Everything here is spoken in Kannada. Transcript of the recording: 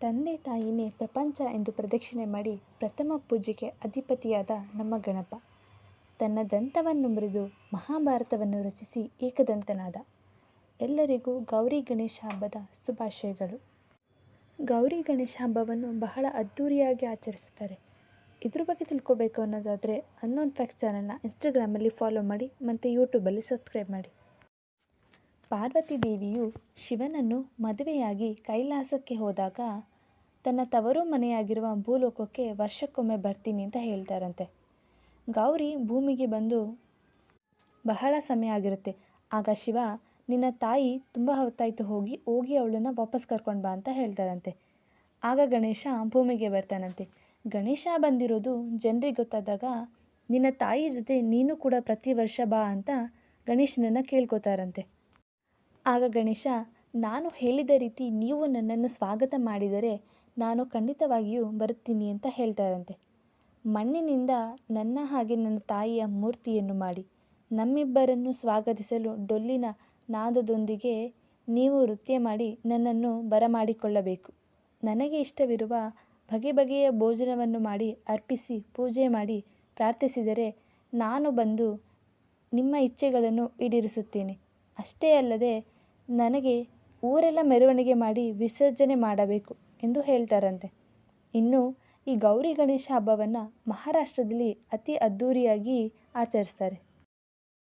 ತಂದೆ ತಾಯಿನೇ ಪ್ರಪಂಚ ಎಂದು ಪ್ರದಕ್ಷಿಣೆ ಮಾಡಿ ಪ್ರಥಮ ಪೂಜೆಗೆ ಅಧಿಪತಿಯಾದ ನಮ್ಮ ಗಣಪ. ತನ್ನ ದಂತವನ್ನು ಮುರಿದು ಮಹಾಭಾರತವನ್ನು ರಚಿಸಿ ಏಕದಂತನಾದ. ಎಲ್ಲರಿಗೂ ಗೌರಿ ಗಣೇಶ ಹಬ್ಬದ ಶುಭಾಶಯಗಳು. ಗೌರಿ ಗಣೇಶ ಹಬ್ಬವನ್ನು ಬಹಳ ಅದ್ಧೂರಿಯಾಗಿ ಆಚರಿಸುತ್ತಾರೆ. ಇದ್ರ ಬಗ್ಗೆ ತಿಳ್ಕೊಬೇಕು ಅನ್ನೋದಾದರೆ ಅನ್ನೋನ್ ಫ್ಯಾಕ್ಟ್ ಚಾನಲ್ನ ಇನ್ಸ್ಟಾಗ್ರಾಮಲ್ಲಿ ಫಾಲೋ ಮಾಡಿ ಮತ್ತು ಯೂಟ್ಯೂಬಲ್ಲಿ ಸಬ್ಸ್ಕ್ರೈಬ್ ಮಾಡಿ. ಪಾರ್ವತಿ ದೇವಿಯು ಶಿವನನ್ನು ಮದುವೆಯಾಗಿ ಕೈಲಾಸಕ್ಕೆ ಹೋದಾಗ ತನ್ನ ತವರು ಮನೆಯಾಗಿರುವ ಭೂಲೋಕಕ್ಕೆ ವರ್ಷಕ್ಕೊಮ್ಮೆ ಬರ್ತೀನಿ ಅಂತ ಹೇಳ್ತಾರಂತೆ. ಗೌರಿ ಭೂಮಿಗೆ ಬಂದು ಬಹಳ ಸಮಯ ಆಗಿರುತ್ತೆ. ಆಗ ಶಿವ, ನಿನ್ನ ತಾಯಿ ತುಂಬ ಹೊತ್ತಾಯಿತು, ಹೋಗಿ ಹೋಗಿ ಅವಳನ್ನು ವಾಪಸ್ ಕರ್ಕೊಂಡು ಬಾ ಅಂತ ಹೇಳ್ತಾರಂತೆ. ಆಗ ಗಣೇಶ ಭೂಮಿಗೆ ಬರ್ತಾನಂತೆ. ಗಣೇಶ ಬಂದಿರೋದು ಜನರಿಗೆ ಗೊತ್ತಾದಾಗ, ನಿನ್ನ ತಾಯಿ ಜೊತೆ ನೀನು ಕೂಡ ಪ್ರತಿ ವರ್ಷ ಬಾ ಅಂತ ಗಣೇಶನನ್ನು ಕೇಳ್ಕೊತಾರಂತೆ. ಆಗ ಗಣೇಶ, ನಾನು ಹೇಳಿದ ರೀತಿ ನೀವು ನನ್ನನ್ನು ಸ್ವಾಗತ ಮಾಡಿದರೆ ನಾನು ಖಂಡಿತವಾಗಿಯೂ ಬರುತ್ತೀನಿ ಅಂತ ಹೇಳ್ತಾರಂತೆ. ಮಣ್ಣಿನಿಂದ ನನ್ನ ಹಾಗೆ ನನ್ನ ತಾಯಿಯ ಮೂರ್ತಿಯನ್ನು ಮಾಡಿ, ನಮ್ಮಿಬ್ಬರನ್ನು ಸ್ವಾಗತಿಸಲು ಡೊಳ್ಳಿನ ನಾದದೊಂದಿಗೆ ನೀವು ನೃತ್ಯ ಮಾಡಿ ನನ್ನನ್ನು ಬರಮಾಡಿಕೊಳ್ಳಬೇಕು. ನನಗೆ ಇಷ್ಟವಿರುವ ಬಗೆ ಬಗೆಯ ಭೋಜನವನ್ನು ಮಾಡಿ ಅರ್ಪಿಸಿ ಪೂಜೆ ಮಾಡಿ ಪ್ರಾರ್ಥಿಸಿದರೆ ನಾನು ಬಂದು ನಿಮ್ಮ ಇಚ್ಛೆಗಳನ್ನು ಈಡೇರಿಸುತ್ತೇನೆ. ಅಷ್ಟೇ ಅಲ್ಲದೆ ನನಗೆ ಊರೆಲ್ಲ ಮೆರವಣಿಗೆ ಮಾಡಿ ವಿಸರ್ಜನೆ ಮಾಡಬೇಕು ಎಂದು ಹೇಳ್ತಾರಂತೆ. ಇನ್ನು ಈ ಗೌರಿ ಗಣೇಶ ಹಬ್ಬವನ್ನು ಮಹಾರಾಷ್ಟ್ರದಲ್ಲಿ ಅತಿ ಅದ್ಧೂರಿಯಾಗಿ ಆಚರಿಸ್ತಾರೆ.